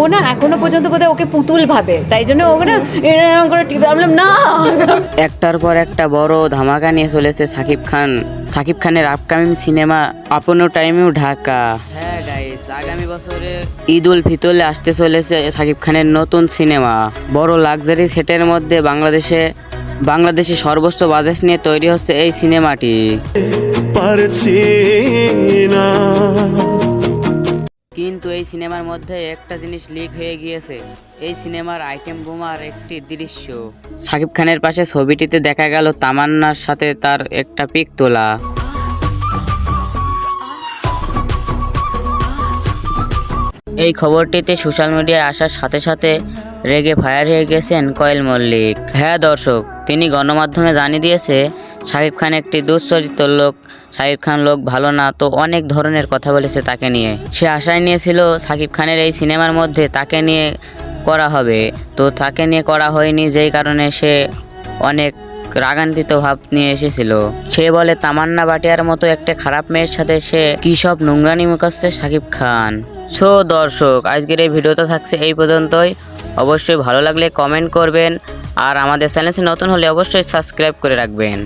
ও না এখনও পর্যন্ত বোধহয় ওকে পুতুল ভাবে। তাই জন্য ও না এরকম করে টিপে বললাম, না। একটার পর একটা বড় ধামাকা নিয়ে চলেছে সাকিব খান। সাকিব খানের আপকামিং সিনেমা আপনো টাইমেও ঢাকা। হ্যাঁ গাইস আগামী বছরে ঈদ উল ফিতরে আসতে চলেছে সাকিব খানের নতুন সিনেমা বড় লাক্সারি সেটের মধ্যে বাংলাদেশে বাংলাদেশে সর্বোচ্চ বাজেট নিয়ে তৈরি হচ্ছে এই সিনেমাটি পারছি কিন্তু এই সিনেমার মধ্যে একটা জিনিস লিক হয়ে গিয়েছে। এই সিনেমার আইটেম বোমার একটি দৃশ্য। সাকিব খানের পাশে ছবিটিতে দেখা গেল তামান্নার সাথে তার একটা পিক তোলা। এই খবরটিতে সোশ্যাল মিডিয়ায় আসার সাথে সাথে রেগে ফায়ার হয়ে গেছেন কয়েল মল্লিক। হ্যাঁ দর্শক, তিনি গণমাধ্যমে জানিয়ে দিয়েছে শাকিব খান একটি দুশ্চরিত্র লোক। শাকিব খান লোক ভালো না, তো অনেক ধরনের কথা বলেছে তাকে নিয়ে। সে আশায় নিয়েছিল শাকিব খানের এই সিনেমার মধ্যে তাকে নিয়ে করা হবে। তো তাকে নিয়ে করা হয়নি, যেই কারণে সে অনেক রাগান্বিত ভাব নিয়ে এসেছিল। সে বলে, তামান্না বাটিয়ার মতো একটা খারাপ মেয়ের সাথে সে কী সব নোংরানি মুখাচ্ছে শাকিব খান? সো দর্শক, আজকের এই ভিডিওটা থাকছে এই পর্যন্তই। অবশ্যই ভালো লাগলে কমেন্ট করবেন, আর আমাদের চ্যানেলে নতুন হলে অবশ্যই সাবস্ক্রাইব করে রাখবেন।